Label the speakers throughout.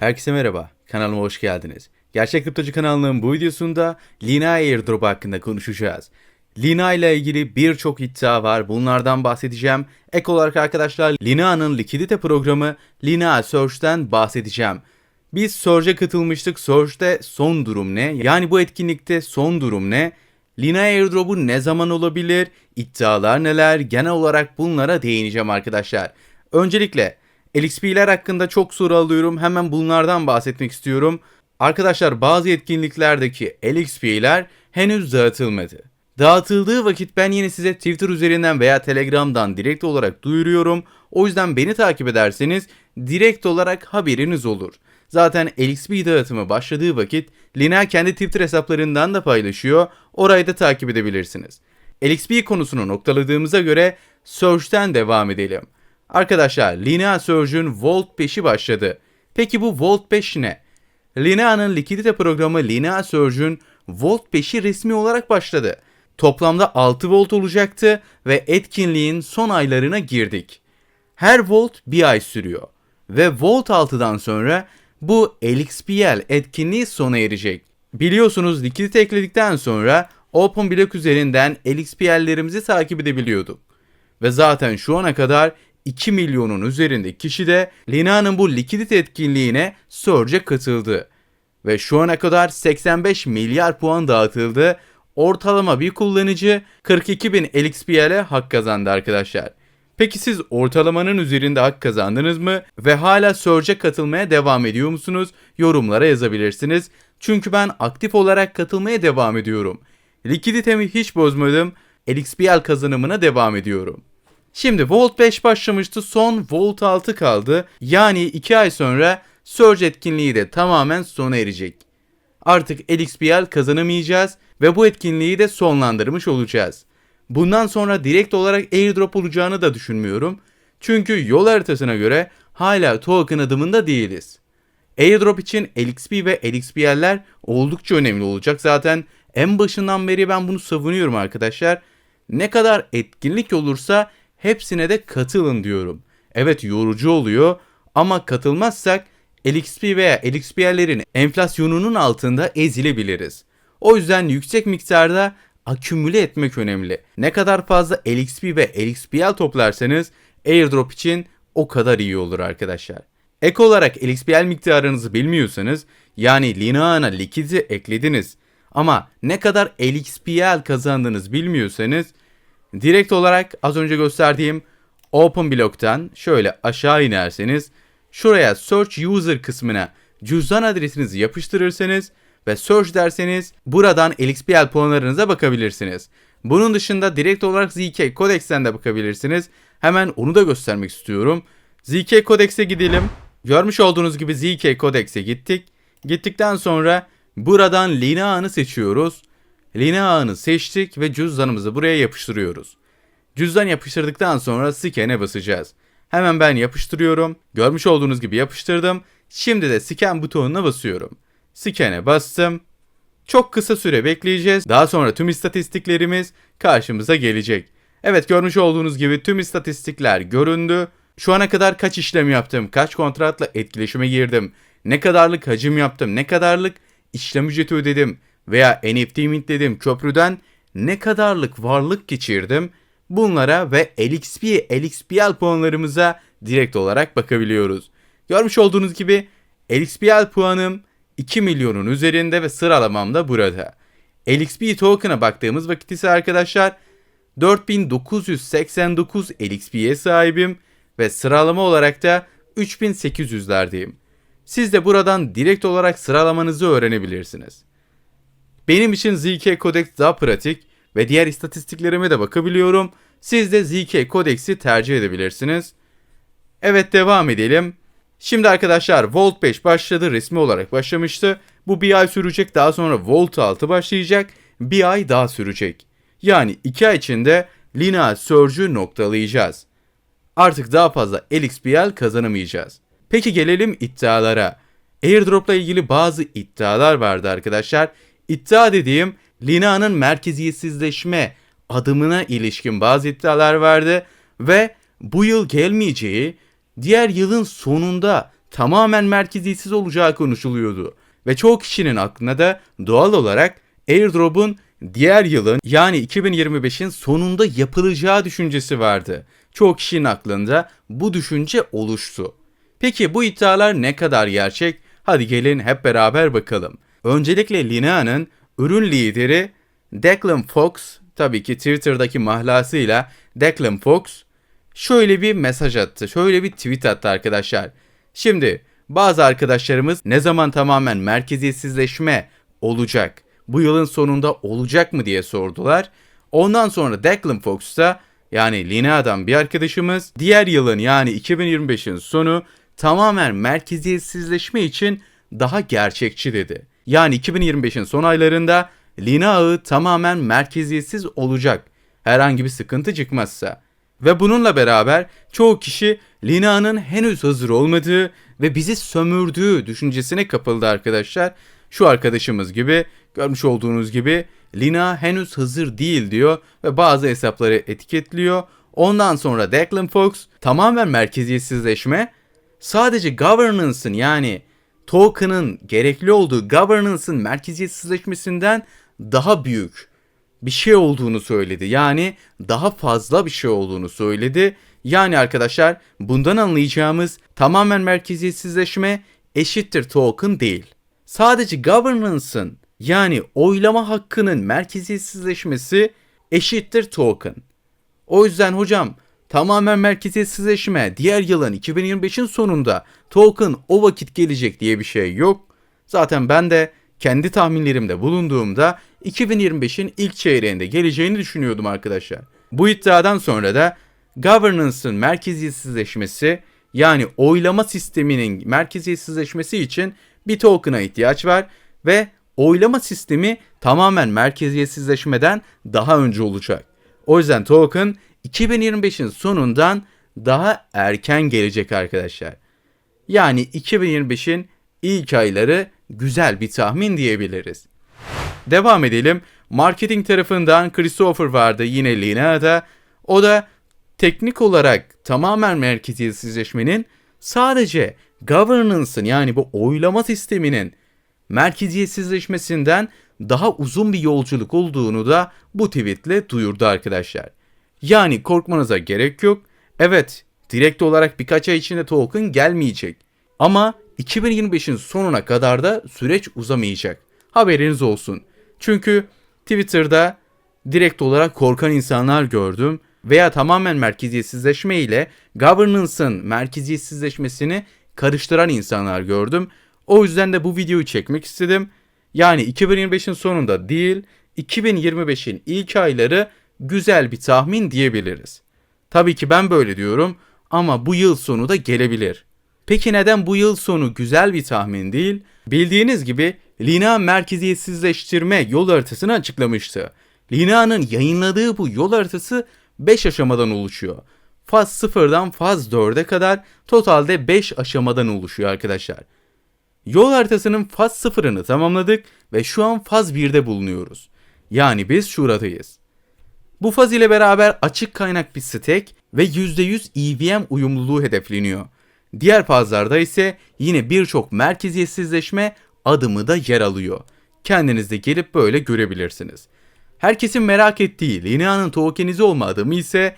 Speaker 1: Herkese merhaba, kanalıma hoş geldiniz. Gerçek Kriptocu kanalının bu videosunda Lina Airdrop hakkında konuşacağız. Lina ile ilgili birçok iddia var, bunlardan bahsedeceğim. Ek olarak arkadaşlar Lina'nın likidite programı Lina Search'ten bahsedeceğim. Biz Surge'e katılmıştık. Surge'de son durum ne? Yani bu etkinlikte son durum ne? Lina Airdrop'u ne zaman olabilir? İddialar neler? Genel olarak bunlara değineceğim arkadaşlar. Öncelikle LXP'ler hakkında çok soru alıyorum. Hemen bunlardan bahsetmek istiyorum. Arkadaşlar bazı etkinliklerdeki LXP'ler henüz dağıtılmadı. Dağıtıldığı vakit ben yine size Twitter üzerinden veya Telegram'dan direkt olarak duyuruyorum. O yüzden beni takip ederseniz direkt olarak haberiniz olur. Zaten LXP dağıtımı başladığı vakit Lina kendi Twitter hesaplarından da paylaşıyor. Orayı da takip edebilirsiniz. LXP konusunu noktaladığımıza göre Surge'den devam edelim. Arkadaşlar Lina Surge'ün Volt 5'i başladı. Peki bu Volt 5 ne? Lina'nın likidite programı Lina Surge'ün Volt 5'i resmi olarak başladı. Toplamda 6 volt olacaktı ve etkinliğin son aylarına girdik. Her volt bir ay sürüyor ve Volt 6'dan sonra bu LXPL etkinliği sona erecek. Biliyorsunuz likidite ekledikten sonra OpenBlock üzerinden LXPL'lerimizi takip edebiliyorduk. Ve zaten şu ana kadar 2 milyonun üzerinde kişi de Lina'nın bu likidite etkinliğine Surge'e katıldı. Ve şu ana kadar 85 milyar puan dağıtıldı. Ortalama bir kullanıcı 42 bin LXPL'e hak kazandı arkadaşlar. Peki siz ortalamanın üzerinde hak kazandınız mı ve hala Surge'e katılmaya devam ediyor musunuz? Yorumlara yazabilirsiniz. Çünkü ben aktif olarak katılmaya devam ediyorum. Likiditemi hiç bozmadım. LXPL kazanımına devam ediyorum. Şimdi Volt 5 başlamıştı son Volt 6 kaldı. Yani 2 ay sonra Surge etkinliği de tamamen sona erecek. Artık LXPL kazanamayacağız ve bu etkinliği de sonlandırmış olacağız. Bundan sonra direkt olarak airdrop olacağını da düşünmüyorum. Çünkü yol haritasına göre hala token adımında değiliz. Airdrop için LXP ve LXPL'ler oldukça önemli olacak. Zaten en başından beri ben bunu savunuyorum arkadaşlar. Ne kadar etkinlik olursa hepsine de katılın diyorum. Evet yorucu oluyor ama katılmazsak LXP veya LXPL'lerin enflasyonunun altında ezilebiliriz. O yüzden yüksek miktarda akümüle etmek önemli. Ne kadar fazla LXP ve LXPL toplarsanız airdrop için o kadar iyi olur arkadaşlar. Ek olarak LXPL miktarınızı bilmiyorsanız yani Lina'na likidi eklediniz ama ne kadar LXPL kazandınız bilmiyorsanız direkt olarak az önce gösterdiğim Open Block'tan şöyle aşağı inerseniz şuraya Search User kısmına cüzdan adresinizi yapıştırırsanız ve search derseniz buradan LXPL puanlarınıza bakabilirsiniz. Bunun dışında direkt olarak ZK Codex'ten de bakabilirsiniz. Hemen onu da göstermek istiyorum. ZK Codex'e gidelim. Görmüş olduğunuz gibi ZK Codex'e gittik. Gittikten sonra buradan Lina ağını seçiyoruz. Lina ağını seçtik ve cüzdanımızı buraya yapıştırıyoruz. Cüzdan yapıştırdıktan sonra scan'e basacağız. Hemen ben yapıştırıyorum. Görmüş olduğunuz gibi yapıştırdım. Şimdi de scan butonuna basıyorum. Scan'e bastım. Çok kısa süre bekleyeceğiz. Daha sonra tüm istatistiklerimiz karşımıza gelecek. Evet görmüş olduğunuz gibi tüm istatistikler göründü. Şu ana kadar kaç işlem yaptım, kaç kontratla etkileşime girdim, ne kadarlık hacim yaptım, ne kadarlık işlem ücreti ödedim veya NFT mintledim köprüden ne kadarlık varlık geçirdim bunlara ve LXP, LXPL puanlarımıza direkt olarak bakabiliyoruz. Görmüş olduğunuz gibi LXPL puanım 2 milyonun üzerinde ve sıralamam da burada. LXP token'a baktığımız vakit ise arkadaşlar 4989 LXP'ye sahibim ve sıralama olarak da 3800'lerdeyim. Siz de buradan direkt olarak sıralamanızı öğrenebilirsiniz. Benim için ZK Codex daha pratik ve diğer istatistiklerime de bakabiliyorum. Siz de ZK Codex'i tercih edebilirsiniz. Evet devam edelim. Şimdi arkadaşlar Volt 5 başladı resmi olarak başlamıştı. Bu bir ay sürecek daha sonra Volt 6 başlayacak. Bir ay daha sürecek. Yani iki ay içinde Lina Surge'ü noktalayacağız. Artık daha fazla LXPL kazanamayacağız. Peki gelelim iddialara. Airdrop'la ilgili bazı iddialar vardı arkadaşlar. İddia dediğim Lina'nın merkeziyetsizleşme adımına ilişkin bazı iddialar vardı ve bu yıl gelmeyeceği, diğer yılın sonunda tamamen merkeziyetsiz olacağı konuşuluyordu. Ve çoğu kişinin aklına da doğal olarak airdrop'un diğer yılın yani 2025'in sonunda yapılacağı düşüncesi vardı. Çoğu kişinin aklında bu düşünce oluştu. Peki bu iddialar ne kadar gerçek? Hadi gelin hep beraber bakalım. Öncelikle Linea'nın ürün lideri Declan Fox, tabii ki Twitter'daki mahlasıyla Declan Fox şöyle bir mesaj attı. Şöyle bir tweet attı arkadaşlar. Şimdi bazı arkadaşlarımız ne zaman tamamen merkeziyetsizleşme olacak? Bu yılın sonunda olacak mı diye sordular. Ondan sonra Declan Fox da yani Linea'dan bir arkadaşımız diğer yılın yani 2025'in sonu tamamen merkeziyetsizleşme için daha gerçekçi dedi. Yani 2025'in son aylarında Lina ağı tamamen merkeziyetsiz olacak. Herhangi bir sıkıntı çıkmazsa. Ve bununla beraber çoğu kişi Lina'nın henüz hazır olmadığı ve bizi sömürdüğü düşüncesine kapıldı arkadaşlar. Şu arkadaşımız gibi görmüş olduğunuz gibi Lina henüz hazır değil diyor ve bazı hesapları etiketliyor. Ondan sonra Declan Fox tamamen merkeziyetsizleşme sadece governance'ın yani token'ın gerekli olduğu governance'ın merkeziyetsizleşmesinden daha büyük bir şey olduğunu söyledi. Yani daha fazla bir şey olduğunu söyledi. Yani arkadaşlar bundan anlayacağımız tamamen merkeziyetsizleşme eşittir token değil. Sadece governance'ın yani oylama hakkının merkeziyetsizleşmesi eşittir token. O yüzden hocam tamamen merkeziyetsizleşme diğer yılın 2025'in sonunda token o vakit gelecek diye bir şey yok. Zaten ben de kendi tahminlerimde bulunduğumda 2025'in ilk çeyreğinde geleceğini düşünüyordum arkadaşlar. Bu iddiadan sonra da governance'ın merkeziyetsizleşmesi yani oylama sisteminin merkeziyetsizleşmesi için bir token'a ihtiyaç var ve oylama sistemi tamamen merkeziyetsizleşmeden daha önce olacak. O yüzden token 2025'in sonundan daha erken gelecek arkadaşlar. Yani 2025'in ilk ayları güzel bir tahmin diyebiliriz. Devam edelim. Marketing tarafından Christopher vardı yine Linea'da. O da teknik olarak tamamen merkeziyetsizleşmenin sadece governance'ın yani bu oylama sisteminin merkeziyetsizleşmesinden daha uzun bir yolculuk olduğunu da bu tweetle duyurdu arkadaşlar. Yani korkmanıza gerek yok. Evet, direkt olarak birkaç ay içinde token gelmeyecek. Ama 2025'in sonuna kadar da süreç uzamayacak. Haberiniz olsun. Çünkü Twitter'da direkt olarak korkan insanlar gördüm veya tamamen merkeziyetsizleşme ile governance'ın merkeziyetsizleşmesini karıştıran insanlar gördüm. O yüzden de bu videoyu çekmek istedim. Yani 2025'in sonunda değil, 2025'in ilk ayları güzel bir tahmin diyebiliriz. Tabii ki ben böyle diyorum ama bu yıl sonu da gelebilir. Peki neden bu yıl sonu güzel bir tahmin değil? Bildiğiniz gibi Lina merkeziyetsizleştirme yol haritasını açıklamıştı. Lina'nın yayınladığı bu yol haritası 5 aşamadan oluşuyor. Faz 0'dan faz 4'e kadar totalde 5 aşamadan oluşuyor arkadaşlar. Yol haritasının faz 0'ını tamamladık ve şu an faz 1'de bulunuyoruz. Yani biz şuradayız. Bu faz ile beraber açık kaynak bir stack ve %100 EVM uyumluluğu hedefleniyor. Diğer fazlarda ise yine birçok merkeziyetsizleşme adımı da yer alıyor. Kendiniz de gelip böyle görebilirsiniz. Herkesin merak ettiği Linea'nın tokenize olma adımı ise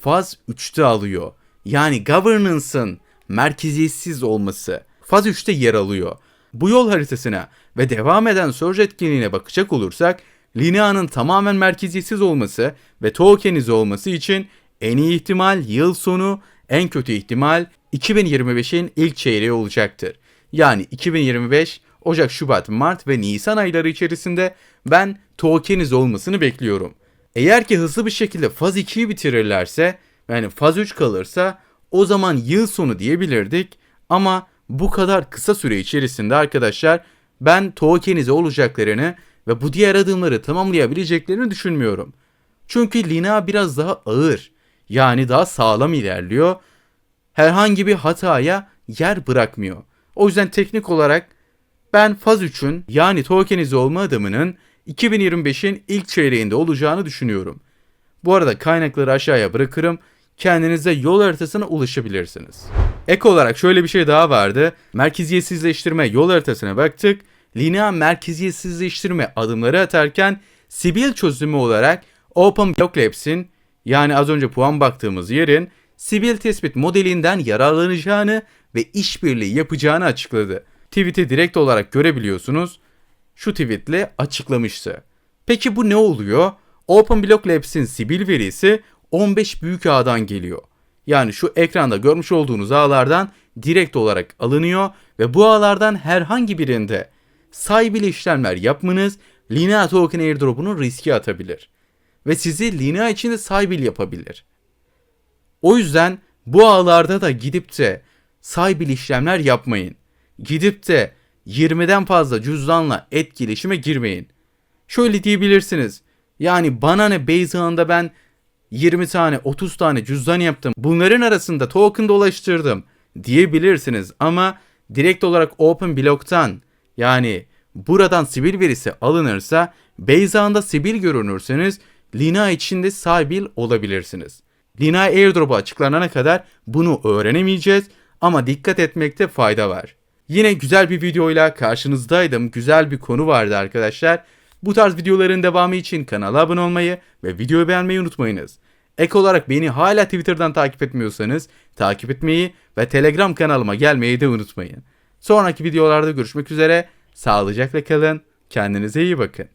Speaker 1: faz 3'te alıyor. Yani governance'ın merkeziyetsiz olması faz 3'te yer alıyor. Bu yol haritasına ve devam eden Surge etkinliğine bakacak olursak Linea'nın tamamen merkeziyetsiz olması ve tokenize olması için en iyi ihtimal yıl sonu, en kötü ihtimal 2025'in ilk çeyreği olacaktır. Yani 2025 Ocak, Şubat, Mart ve Nisan ayları içerisinde ben tokenize olmasını bekliyorum. Eğer ki hızlı bir şekilde faz 2'yi bitirirlerse yani faz 3 kalırsa o zaman yıl sonu diyebilirdik ama bu kadar kısa süre içerisinde arkadaşlar ben tokenize olacaklarını ve bu diğer adımları tamamlayabileceklerini düşünmüyorum. Çünkü Lina biraz daha ağır yani daha sağlam ilerliyor. Herhangi bir hataya yer bırakmıyor. O yüzden teknik olarak ben faz 3'ün yani tokenize olma adımının 2025'in ilk çeyreğinde olacağını düşünüyorum. Bu arada kaynakları aşağıya bırakırım. Kendinize yol haritasına ulaşabilirsiniz. Ek olarak şöyle bir şey daha vardı. Merkeziyetsizleştirme yol haritasına baktık. Lineer merkeziyetsizleştirme adımları atarken Sibil çözümü olarak Open Block Labs'in yani az önce puan baktığımız yerin Sibil tespit modelinden yararlanacağını ve işbirliği yapacağını açıkladı. Tweet'i direkt olarak görebiliyorsunuz. Şu tweetle açıklamıştı. Peki bu ne oluyor? Open Block Labs'in Sibil verisi 15 büyük ağdan geliyor. Yani şu ekranda görmüş olduğunuz ağlardan direkt olarak alınıyor ve bu ağlardan herhangi birinde Sybil işlemler yapmanız Linea Token airdrop'unu riske atabilir. Ve sizi Linea içinde Sybil yapabilir. O yüzden bu ağlarda da gidip de Sybil işlemler yapmayın. Gidip de 20'den fazla cüzdanla etkileşime girmeyin. Şöyle diyebilirsiniz. Yani bana ne base ağında ben 20 tane 30 tane cüzdan yaptım. Bunların arasında token dolaştırdım diyebilirsiniz ama direkt olarak Open Block'tan yani buradan Sibil verisi alınırsa base ağında Sibil görünürseniz Lina içinde Sibil olabilirsiniz. Lina airdrop'u açıklanana kadar bunu öğrenemeyeceğiz ama dikkat etmekte fayda var. Yine güzel bir videoyla karşınızdaydım. Güzel bir konu vardı arkadaşlar. Bu tarz videoların devamı için kanala abone olmayı ve videoyu beğenmeyi unutmayınız. Ek olarak beni hala Twitter'dan takip etmiyorsanız takip etmeyi ve Telegram kanalıma gelmeyi de unutmayın. Sonraki videolarda görüşmek üzere. Sağlıcakla kalın. Kendinize iyi bakın.